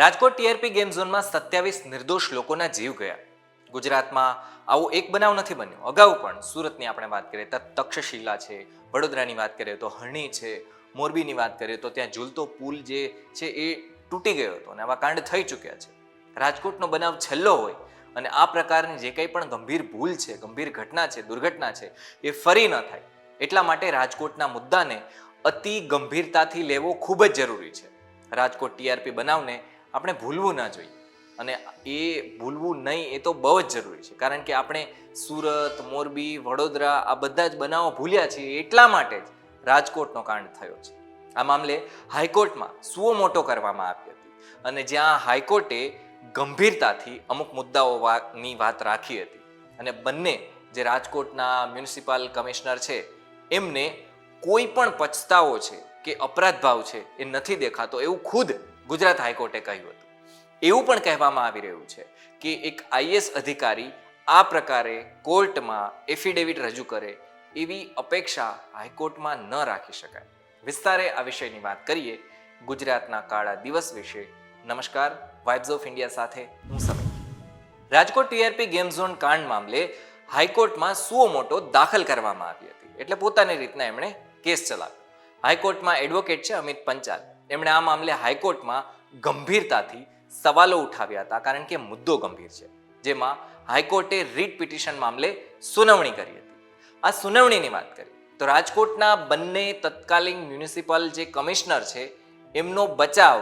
Rajkot TRP game ઝોનમાં સત્યાવીસ નિર્દોષ લોકોના જીવ ગયા. ગુજરાતમાં આવો એક બનાવ નથી બન્યો. અગાઉ પણ સુરતની આપણે વાત કરીએ તો તક્ષશિલા છે, વડોદરાની વાત કરીએ તો હરણી છે, મોરબીની વાત કરીએ તો ત્યાં ઝૂલતો પુલ જે છે એ તૂટી ગયો હતો અને આવા કાંડ થઈ ચૂક્યા છે. રાજકોટનો બનાવ છેલ્લો હોય અને આ પ્રકારની જે કંઈ પણ ગંભીર ભૂલ છે, ગંભીર ઘટના છે, દુર્ઘટના છે, એ ફરી ન થાય. એટલા માટે રાજકોટના મુદ્દાને અતિ ગંભીરતાથી લેવો ખૂબ જ જરૂરી છે. રાજકોટ ટીઆરપી બનાવને આપણે ભૂલવું ના જોઈએ. અને એ ભૂલવું નહીં, એ તો બહુ જ જરૂરી છે. કારણ કે આપણે સુરત, મોરબી, વડોદરા આ બધા જ બનાવો ભૂલ્યા છીએ એટલા માટે જ રાજકોટનો કાંડ થયો છે. આ મામલે હાઈકોર્ટમાં સુઓ મોટો કરવામાં આવી હતી. અને જ્યાં હાઈકોર્ટે ગંભીરતાથી અમુક મુદ્દાઓની વાત રાખી હતી. અને બંને જે રાજકોટના મ્યુનિસિપલ કમિશનર છે, એમને કોઈ પણ પછતાવો છે કે અપરાધ ભાવ છે એ નથી દેખાતો એવું ખુદ ગુજરાત હાઈકોર્ટે કહ્યું હતું. એવું પણ કહેવામાં આવી રહ્યું છે કે એક આઈએસ અધિકારી આ પ્રકારે કોર્ટમાં એફિડેવિટ રજૂ કરે એવી અપેક્ષા હાઈકોર્ટમાં ન રાખી શકાય. વિસ્તારે આ વિષયની વાત કરીએ ગુજરાતના કાળા દિવસ વિશે. નમસ્કાર વાઇબ્સ ઓફ ઇન્ડિયા સાથે હું Sameer. Rajkot TRP game zone કાંડ મામલે હાઈકોર્ટમાં સુઓ મોટો દાખલ કરવામાં આવી હતી. એટલે પોતાની રીતના એમણે કેસ ચલાવ્યો. હાઈકોર્ટમાં એડવોકેટ છે અમિત પંચાલ. એમણે આ મામલે હાઈકોર્ટમાં ગંભીરતાથી સવાલો ઉઠાવ્યા હતા, કારણ કે મુદ્દો ગંભીર છે, જેમાં હાઈકોર્ટે રીટ પિટિશન મામલે સુનાવણી કરી હતી. આ સુનાવણીની વાત કરી તો રાજકોટના બંને તત્કાલીન મ્યુનિસિપલ જે કમિશનર છે, એમનો બચાવ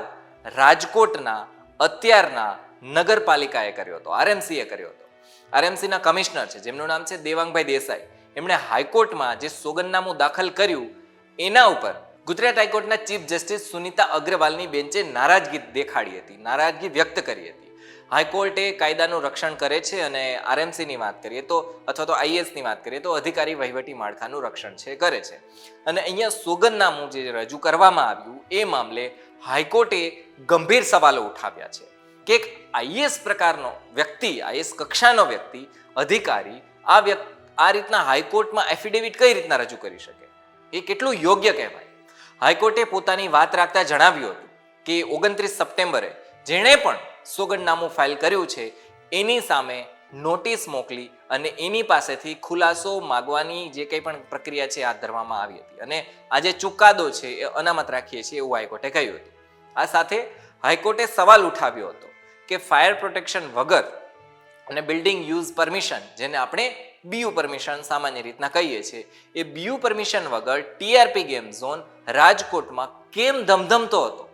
રાજકોટના અત્યારના નગરપાલિકાએ કર્યો હતો, આરએમસીએ કર્યો હતો. આરએમસીના કમિશનર છે, જેમનું નામ છે દેવાંગભાઈ દેસાઈ. એમણે હાઈકોર્ટમાં જે સોગંદનામું દાખલ કર્યું, એના ઉપર ગુજરાત હાઈકોર્ટના ચીફ જસ્ટિસ સુનિતા અગ્રવાલની બેન્ચે નારાજગી દેખાડી હતી, નારાજગી વ્યક્ત કરી હતી. હાઈકોર્ટે કાયદાનું રક્ષણ કરે છે અને આરએમસીની વાત કરીએ તો, અથવા તો આઈએસની વાત કરીએ તો અધિકારી વહીવટી માળખાનું રક્ષણ છે, કરે છે. અને અહીંયા સોગંદનામું જે રજૂ કરવામાં આવ્યું, એ મામલે હાઈકોર્ટે ગંભીર સવાલો ઉઠાવ્યા છે કે એક આઈએસ પ્રકારનો વ્યક્તિ, આઈએસ કક્ષાનો વ્યક્તિ, અધિકારી આ વ્યક્તિ, આ રીતના હાઈકોર્ટમાં એફિડેવિટ કઈ રીતના રજૂ કરી શકે? એ કેટલું યોગ્ય કહેવાય? હાઈકોર્ટે પોતાની વાત રાખતા જણાવ્યું હતું કે ઓગણત્રીસ સપ્ટેમ્બરે જેણે પણ સોગંદનામું ફાઇલ કર્યું છે, એની સામે નોટિસ મોકલી અને એની પાસેથી ખુલાસો માગવાની જે કંઈ પણ પ્રક્રિયા છે, હાથ ધરવામાં આવી હતી. અને આ જે ચુકાદો છે, એ અનામત રાખીએ છીએ એવું હાઈકોર્ટે કહ્યું હતું. આ સાથે હાઈકોર્ટે સવાલ ઉઠાવ્યો હતો કે ફાયર પ્રોટેક્શન વગર અને બિલ્ડિંગ યુઝ પરમિશન જેને આપણે બીયુ પરમિશન સામાન્ય રીતના કહીએ છીએ. એ બીયુ પરમિશન વગર ટીઆરપી ગેમ ઝોન રાજકોટમાં કેમ ધમધમતો હતો?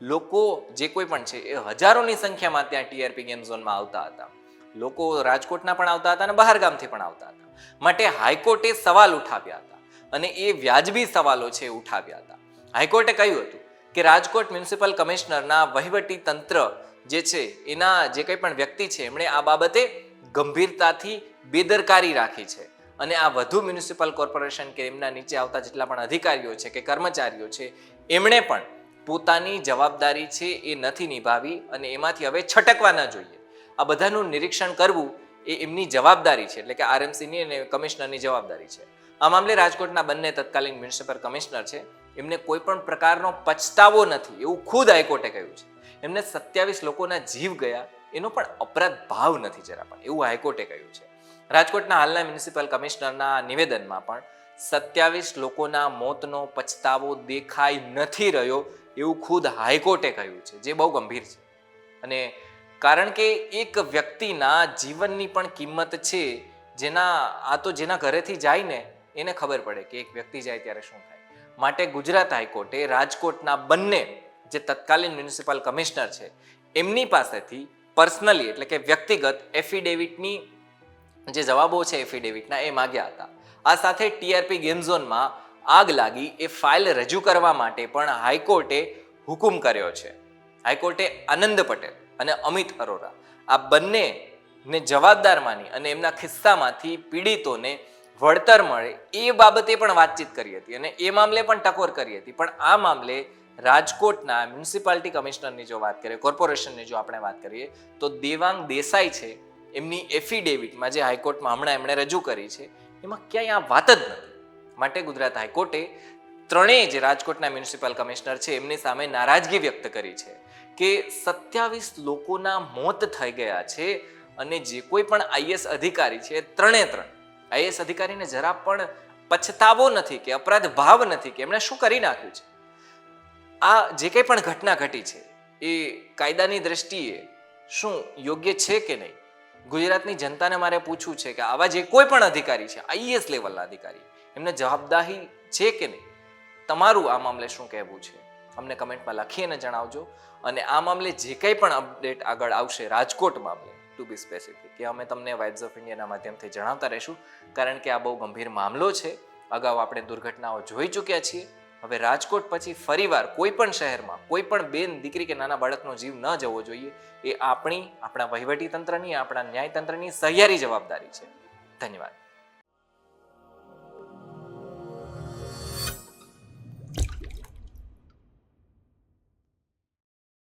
લોકો જે કોઈ પણ છે, એ હજારોની સંખ્યામાં ત્યાં ટીઆરપી ગેમ ઝોનમાં આવતા હતા. લોકો રાજકોટના પણ આવતા હતા અને બહાર ગામથી પણ આવતા હતા. માટે હાઈકોર્ટે સવાલ ઉઠાવ્યા હતા અને એ વ્યાજબી સવાલો છે ઉઠાવ્યા હતા. હાઈકોર્ટે કહ્યું હતું કે રાજકોટ મ્યુનિસિપલ કમિશનરના વહીવટી તંત્ર જે છે, એના જે કંઈ પણ વ્યક્તિ છે, એમણે આ બાબતે ગંભીરતાથી બેદરકારી રાખી છે. અને આ વધુ મ્યુનિસિપલ કોર્પોરેશન કે એમના નીચે આવતા જેટલા પણ અધિકારીઓ છે કે કર્મચારીઓ છે, એમણે પણ પોતાની જવાબદારી છે એ નથી નિભાવી અને એમાંથી હવે છટકવા ન જોઈએ. આ બધાનું નિરીક્ષણ કરવું એ એમની જવાબદારી છે, એટલે કે આરએમસીની અને કમિશનરની જવાબદારી છે. આ મામલે રાજકોટના બંને તત્કાલીન મ્યુનિસિપલ કમિશનર છે, એમને કોઈ પણ પ્રકારનો પછતાવો નથી, એવું ખુદ હાઈકોર્ટે કહ્યું છે. એમને સત્યાવીસ લોકોના જીવ ગયા, એનો પણ અપરાધ ભાવ નથી જરા પણ. એવું હાઈકોર્ટે કહ્યું છે. રાજકોટના હાલના મ્યુનિસિપલ કમિશનરના નિવેદનમાં પણ સત્યાવીસ લોકોના મોતનો પછતાવો દેખાઈ નથી રહ્યો એવું ખુદ હાઈકોર્ટે કહ્યું છે, જે બહુ ગંભીર છે. અને કારણ કે એક વ્યક્તિના જીવનની પણ કિંમત છે, જેના આ તો જેના ઘરેથી જાય ને, એને ખબર પડે કે એક વ્યક્તિ જાય ત્યારે શું થાય. માટે ગુજરાત હાઈકોર્ટે રાજકોટના બંને જે તત્કાલીન મ્યુનિસિપલ કમિશનર છે, એમની પાસેથી પર્સનલી એટલે કે વ્યક્તિગત એફિડેવિટની જે જવાબો છે એફિડેવિટના એ માગ્યા હતા. આ સાથે ટીઆરપી ગેમ ઝોનમાં આગ લાગી એ ફાઇલ રજૂ કરવા માટે પણ હાઈકોર્ટે હુકુમ કર્યો છે. હાઈકોર્ટે આનંદ પટેલ અને અમિત અરોરા આ બંનેને જવાબદાર માની અને એમના ખિસ્સામાંથી પીડિતોને વળતર મળે એ બાબતે પણ વાતચીત કરી હતી અને એ મામલે પણ ટકોર કરી હતી. પણ આ મામલે રાજકોટના મ્યુનિસિપાલિટી કમિશનરની જો વાત કરીએ, કોર્પોરેશનની જો આપણે વાત કરીએ, તો દેવાંગ દેસાઈ છે, એમની એફિડેવિટમાં જે હાઈકોર્ટમાં હમણાં એમણે રજૂ કરી છે, એમાં ક્યાંય આ વાત જ નથી. માટે ગુજરાત હાઈકોર્ટે ત્રણેય જે રાજકોટના મ્યુનિસિપલ કમિશનર છે, એમની સામે નારાજગી વ્યક્ત કરી છે કે સત્યાવીસ લોકોના મોત થઈ ગયા છે અને જે કોઈ પણ આઈએસ અધિકારી છે, ત્રણે ત્રણ. આઈએસ અધિકારીને જરા પણ પછતાવો નથી કે, અપરાધ ભાવ નથી કે, એમણે શું કરી નાખ્યું છે? આ જે કંઈ પણ ઘટના ઘટી છે, એ કાયદાની દ્રષ્ટિએ શું યોગ્ય છે કે નહીં? ગુજરાતની જનતાને મારે પૂછવું છે કે આવા જે કોઈ પણ અધિકારી છે આઈએસ લેવલના અધિકારી, એમને જવાબદારી છે કે નહીં? તમારું આ મામલે શું કહેવું છે? અમને કમેન્ટમાં લખીને જણાવજો. અને આ મામલે જે કંઈ પણ અપડેટ આગળ આવશે, રાજકોટ મામલે ટુ બી સ્પેસિફિક કે અમે તમને વાઇબ્સ ઓફ ઇન્ડિયાના માધ્યમથી જણાવતા રહીશું. કારણ કે આ બહુ ગંભીર મામલો છે. અગાઉ આપણે દુર્ઘટનાઓ જોઈ ચૂક્યા છીએ. હવે રાજકોટ પછી ફરીવાર કોઈ પણ શહેરમાં કોઈ પણ બેન દીકરી કે નાના બાળકનો જીવ ન જવો જોઈએ, એ આપણી, આપણા વહીવટી તંત્રની આપણા ન્યાયતંત્રની સહિયારી જવાબદારી છે. ધન્યવાદ.